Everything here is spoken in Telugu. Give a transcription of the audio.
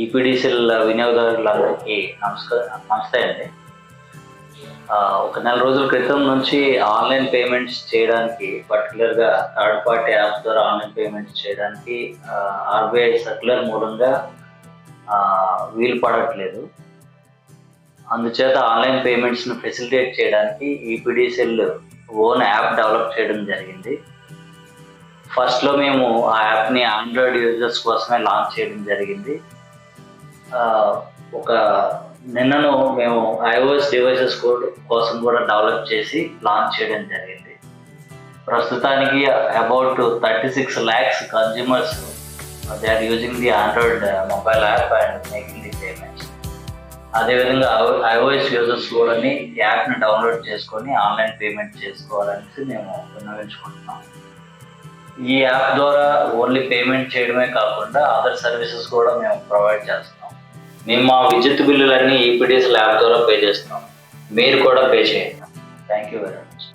ఈపీడీసీఎల్ వినియోగదారులందరికీ నమస్కారం నమస్తే అండి. ఒక నెల రోజుల క్రితం నుంచి ఆన్లైన్ పేమెంట్స్ చేయడానికి పర్టికులర్గా థర్డ్ పార్టీ యాప్స్ ద్వారా ఆన్లైన్ పేమెంట్స్ చేయడానికి ఆర్బీఐ సర్క్యులర్ మూలంగా వీలు పడట్లేదు. అందుచేత ఆన్లైన్ పేమెంట్స్ను ఫెసిలిటేట్ చేయడానికి ఈపీడీసీఎల్ ఓన్ యాప్ డెవలప్ చేయడం జరిగింది. ఫస్ట్లో మేము ఆ యాప్ని ఆండ్రాయిడ్ యూజర్స్ కోసమే లాంచ్ చేయడం జరిగింది. ఒక నిన్నను మేము ఐఓఎస్ డివైసెస్ కోసం కూడా డెవలప్ చేసి లాంచ్ చేయడం జరిగింది. ప్రస్తుతానికి about thirty six lakhs consumers they are using the Android mobile app and making the payments అదేవిధంగా ఐఓఎస్ యూజర్స్ కూడా ఈ యాప్ని డౌన్లోడ్ చేసుకొని ఆన్లైన్ పేమెంట్ చేసుకోవాలనేసి మేము విన్నవించుకుంటున్నాం. ఈ యాప్ ద్వారా ఓన్లీ పేమెంట్ చేయడమే కాకుండా అదర్ సర్వీసెస్ కూడా మేము ప్రొవైడ్ చేస్తాం మేము మా విద్యుత్ బిల్లులన్నీ ఈపీడీఎస్ ల్యాబ్ ద్వారా పే చేస్తాం మీరు కూడా పే చేయండి. Thank you very much